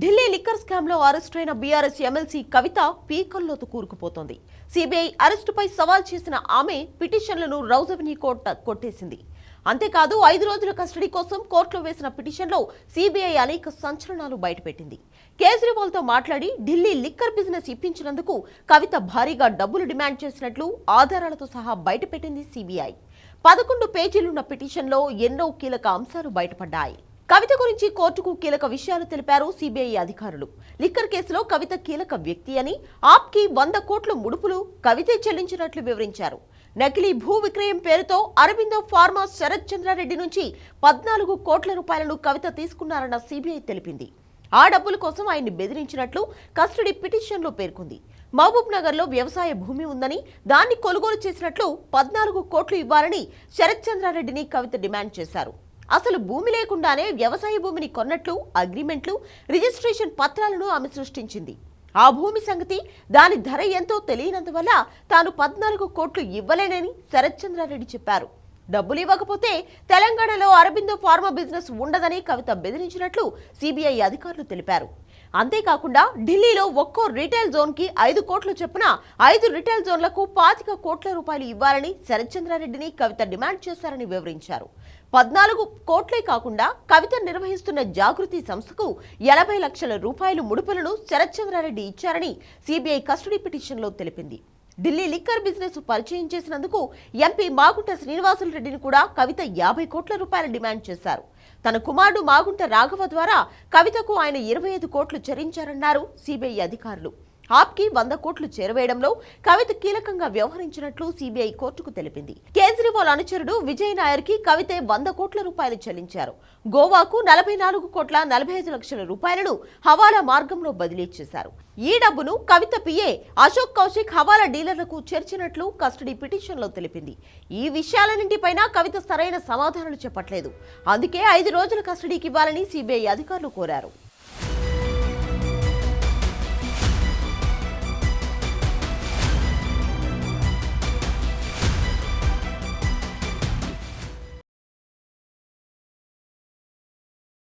Delhi liquor స్కామ్లో arrest అయిన BRS MLC Kavitha పీకల్లోతు కూరుకుపోతోంది. సిబిఐ అరెస్టుపై సవాల్ చేసిన ఆమె పిటిషన్లను రౌజవిని కోర్టు కొట్టేసింది. అంతేకాదు ఐదు రోజుల కస్టడీ కోసం కోర్టులో వేసిన పిటిషన్లో సిబిఐ అనేక సంచలనాలు బయటపెట్టింది. కేజ్రీవాల్తో మాట్లాడి ఢిల్లీ లిక్కర్ బిజినెస్ ఇప్పించినందుకు కవిత భారీగా డబ్బులు డిమాండ్ చేసినట్లు ఆధారాలతో సహా బయటపెట్టింది సిబిఐ. పదకొండు పేజీలున్న పిటిషన్లో ఎన్నో కీలక అంశాలు బయటపడ్డాయి. కవిత గురించి కోర్టుకు కీలక విషయాలు తెలిపారు సిబిఐ అధికారులు. లిక్కర్ కేసులో కవిత కీలక వ్యక్తి అని ఆప్కి వంద కోట్ల ముడుపులు కవితే చెల్లించినట్లు వివరించారు. నకిలీ భూ విక్రయం పేరుతో అరవిందో ఫార్మా శరత్ చంద్రారెడ్డి నుంచి పద్నాలుగు కోట్ల రూపాయలను కవిత తీసుకున్నారన్న సిబిఐ తెలిపింది. ఆ డబ్బుల కోసం ఆయన్ని బెదిరించినట్లు కస్టడీ పిటిషన్లో పేర్కొంది. మహబూబ్ నగర్లో వ్యవసాయ భూమి ఉందని దాన్ని కొనుగోలు చేసినట్లు పద్నాలుగు కోట్లు ఇవ్వాలని శరత్ చంద్రారెడ్డిని కవిత డిమాండ్ చేశారు. అసలు భూమి లేకుండానే వ్యవసాయ భూమిని కొన్నట్లు అగ్రిమెంట్లు రిజిస్ట్రేషన్ పత్రాలను ఆమె సృష్టించింది. ఆ భూమి సంగతి దాని ధర ఎంతో తెలియనందువల్ల తాను పద్నాలుగు కోట్లు ఇవ్వలేనని శరత్ చంద్రారెడ్డి చెప్పారు. డబ్బులు ఇవ్వకపోతే తెలంగాణలో అరబిందో ఫార్మా బిజినెస్ ఉండదని కవిత బెదిరించినట్లు సిబిఐ అధికారులు తెలిపారు. అంతేకాకుండా ఢిల్లీలో ఒక్కో రిటైల్ జోన్కి ఐదు కోట్ల చొప్పున ఐదు రిటైల్ జోన్లకు పాతిక కోట్ల రూపాయలు ఇవ్వాలని శరత్చంద్రారెడ్డిని కవిత డిమాండ్ చేశారని వివరించారు. పద్నాలుగు కోట్లే కాకుండా కవిత నిర్వహిస్తున్న జాగృతి సంస్థకు ఎనభై లక్షల రూపాయలు ముడుపులను శరత్చంద్రారెడ్డి ఇచ్చారని సిబిఐ కస్టడీ పిటిషన్లో తెలిపింది. ఢిల్లీ లిక్కర్ బిజినెస్ పరిచయం చేసినందుకు ఎంపీ మాగుంట శ్రీనివాసులు రెడ్డిని కూడా కవిత యాభై కోట్ల రూపాయలు డిమాండ్ చేశారు. తన కుమారుడు మాగుంట రాఘవ ద్వారా కవితకు ఆయన ఇరవై ఐదు కోట్లు చెరించారన్నారు సిబిఐ అధికారులు. ఆప్కి వంద కోట్లు చేరవేయడంలో కవిత కీలకంగా వ్యవహరించినట్లు సిబిఐ కోర్టుకు తెలిపింది. కేజ్రీవాల్ అనుచరుడు విజయ్ నాయర్కి కవితే వంద కోట్ల రూపాయలు చెల్లించారు. గోవాకు నలభై నాలుగు కోట్ల నలభై ఐదు లక్షల రూపాయలను హవాలా మార్గంలో బదిలీ చేశారు. ఈ డబ్బును కవిత పిఏ అశోక్ కౌశిక్ హవాలా డీలర్లకు చేర్చినట్లు కస్టడీ పిటిషన్లో తెలిపింది. ఈ విషయాలన్నింటిపైన కవిత సరైన సమాధానాలు చెప్పట్లేదు. అందుకే ఐదు రోజుల కస్టడీకి ఇవ్వాలని సిబిఐ అధికారులు కోరారు.